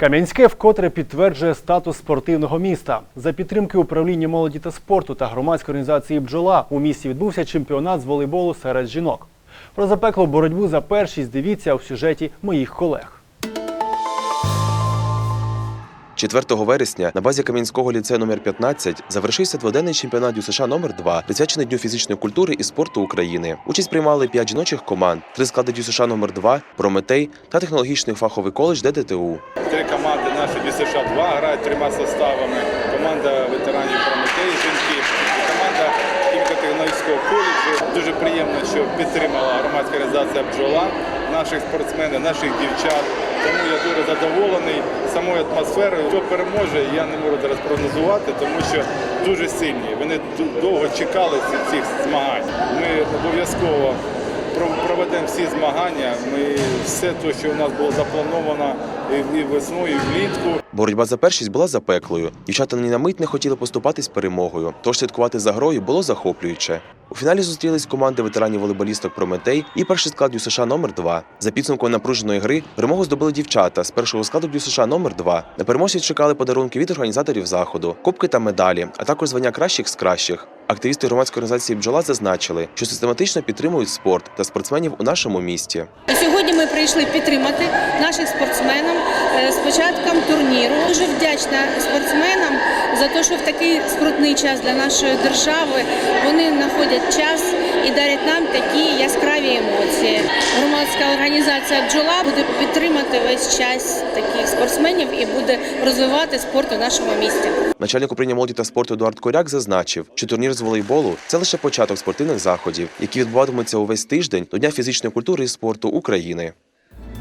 Кам'янське вкотре підтверджує статус спортивного міста. За підтримки управління молоді та спорту та громадської організації Бджола у місті відбувся чемпіонат з волейболу серед жінок. Про запеклу боротьбу за першість дивіться у сюжеті моїх колег. 4 вересня на базі Кам'янського ліцею номер 15 завершився дводенний чемпіонат ЮСШ номер 2 присвячений Дню фізичної культури і спорту України. Участь приймали 5 жіночих команд, три склади ЮСШ номер 2 Прометей та технологічний фаховий коледж ДДТУ. Три команди наші ДЮСШ 2 грають трьома составами. Команда ветеранів Прометей жінки команда хіміко-технологічного коледжу. Дуже приємно, що підтримала громадська організація бджола наших спортсменів, наших дівчат. Тому дуже задоволений самою атмосферою. Хто переможе, я не можу зараз прогнозувати, тому що дуже сильні. Вони довго чекали цих змагань. Ми обов'язково проведемо всі змагання. Ми все те, що у нас було заплановано і весною, і влітку. Боротьба за першість була запеклою. Дівчата ні на мить не хотіли поступатись перемогою, тож слідкувати за грою було захоплююче. У фіналі зустрілись команди ветеранів волейболісток Прометей і перший склад ЮСШ номер 2 За підсумком напруженої гри перемогу здобули дівчата з першого складу ЮСШ номер 2 На переможців чекали подарунки від організаторів заходу, кубки та медалі, а також звання кращих з кращих. Активісти громадської організації бджола зазначили, що систематично підтримують спорт та спортсменів у нашому місті. Сьогодні ми прийшли підтримати наших спортсменів е, з початком турніру. Дуже вдячна спортсменам за те, що в такий скрутний час для нашої держави вони знаходять час і дарять нам такі яскраві емоції. Громадська організація бджола буде підтримати весь час таких спортсменів і буде розвивати спорт у нашому місті. Начальник управління молоді та спорту Едуард Коряк зазначив, що турнір з волейболу це лише початок спортивних заходів, які відбуватимуться увесь тиждень до Дня фізичної культури і спорту України.